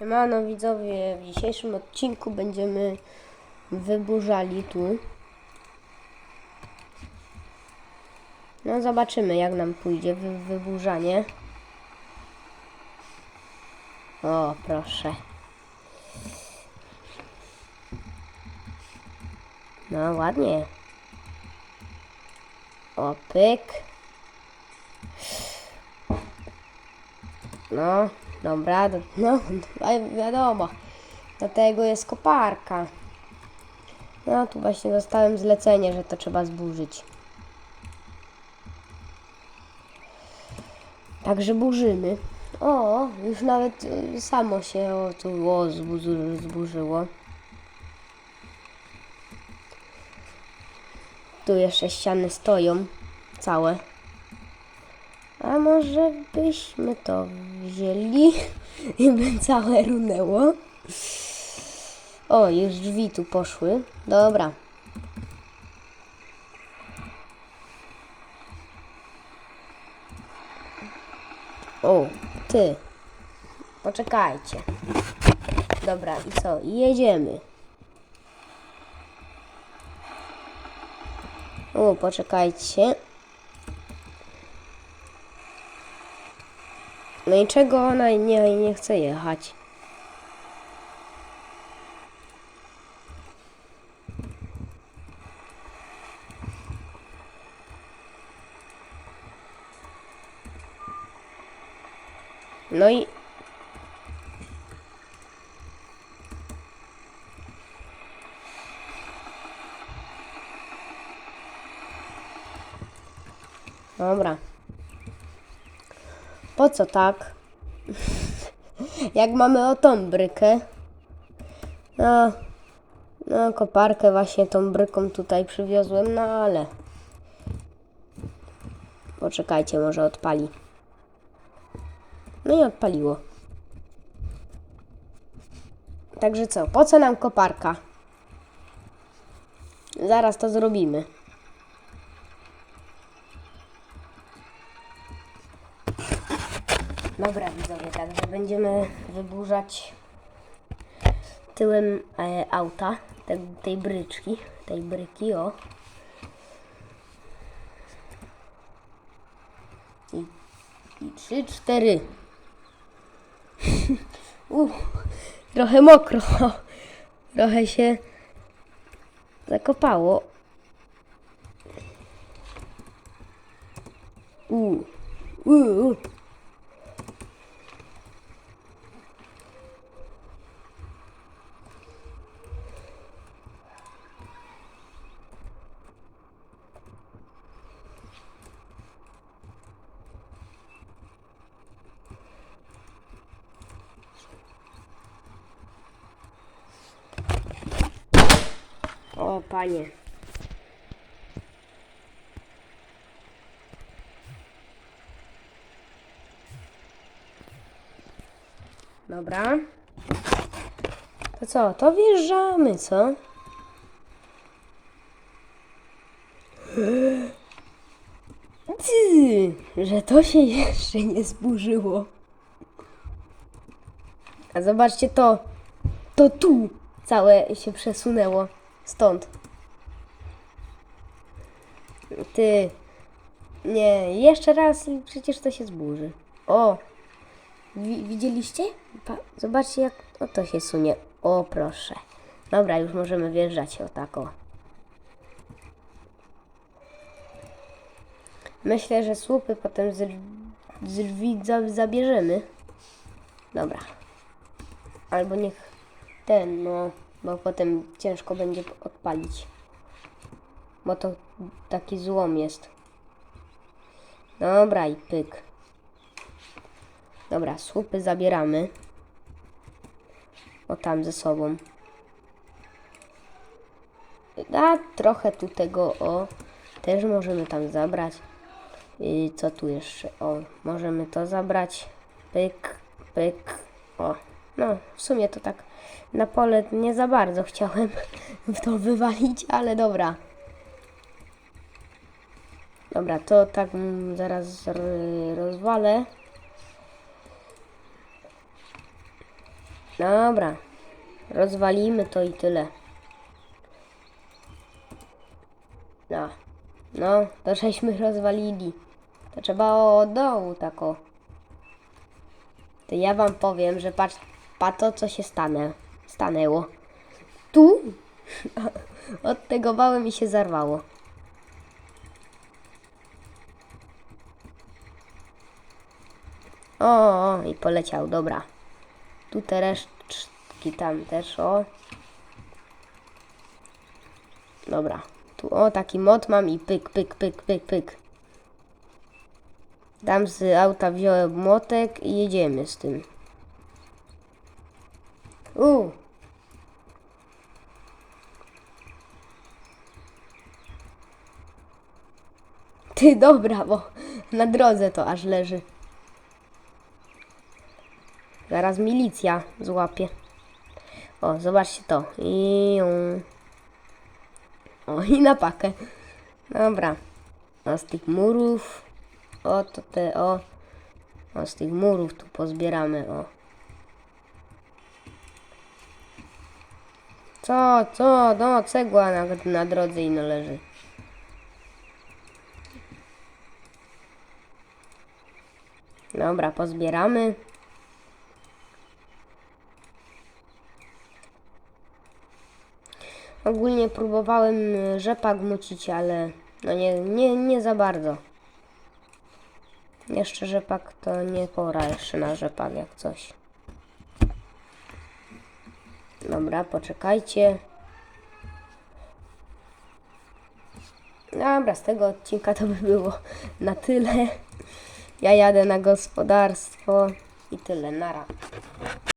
Siemano widzowie, w dzisiejszym odcinku będziemy wyburzali tu. No zobaczymy jak nam pójdzie wy wyburzanie. O, proszę. No ładnie. O, pyk. No, dobra, do, no, wi- wiadomo. Dlatego jest koparka. No, tu właśnie dostałem zlecenie, że to trzeba zburzyć. Także burzymy. O, już nawet y, samo się o, tu o, zbu- zburzyło. Tu jeszcze ściany stoją całe. A może byśmy to wzięli i by całe runęło? O, już drzwi tu poszły. Dobra. O, ty. Poczekajcie. Dobra, i co? Jedziemy. O, poczekajcie. No i czego ona nie, nie chce jechać? No i... Dobra. Po co tak? Jak mamy o tą brykę. No, no, koparkę właśnie tą bryką tutaj przywiozłem, no ale. Poczekajcie, może odpali. No i odpaliło. Także co, po co nam koparka? Zaraz to zrobimy. Dobra widzowie, także będziemy wyburzać tyłem e, auta, te, tej bryczki, tej bryki, o. I, i trzy, cztery. Uff, trochę mokro, trochę się zakopało. Uuu, uuu. O, panie. Dobra. To co, to wjeżdżamy, co? Że to się jeszcze nie zburzyło. A zobaczcie to. To tu całe się przesunęło. Stąd. Ty. Nie, jeszcze raz i przecież to się zburzy. O! Wi widzieliście? Pa zobaczcie jak o to się sunie. O proszę. Dobra, już możemy wjeżdżać o tako. Myślę, że słupy potem z, z drzwi za zabierzemy. Dobra. Albo niech ten, no, bo potem ciężko będzie odpalić. Bo to taki złom jest. Dobra i pyk. Dobra, słupy zabieramy. O tam ze sobą. A trochę tu tego, o, też możemy tam zabrać. I co tu jeszcze? O, możemy to zabrać. Pyk, pyk. O, no, w sumie to tak na pole nie za bardzo chciałem w to wywalić, ale dobra. Dobra, to tak zaraz rozwalę. Dobra. Rozwalimy to i tyle. No. No, to żeśmy rozwalili. To trzeba od dołu tak o. To ja wam powiem, że patrz, pa to co się stane, stanęło. Tu? Od tego wału mi się zarwało. O, o, i poleciał, dobra. Tu te resztki tam też, o. Dobra. Tu, o, taki mod mam i pyk, pyk, pyk, pyk, pyk. Dam z auta wziąłem młotek i jedziemy z tym. U. Ty, dobra, bo na drodze to aż leży. Zaraz milicja złapie. O, zobaczcie to. I... O, i na pakę. Dobra. A z tych murów... O, to te, o. O, z tych murów tu pozbieramy, o. Co, co, no, cegła na, na drodze ino leży. Dobra, pozbieramy. Ogólnie próbowałem y, rzepak mucić, ale no nie, nie, nie za bardzo. Jeszcze rzepak to nie pora jeszcze na rzepak jak coś. Dobra, poczekajcie. Dobra, z tego odcinka to by było na tyle. Ja jadę na gospodarstwo i tyle, nara.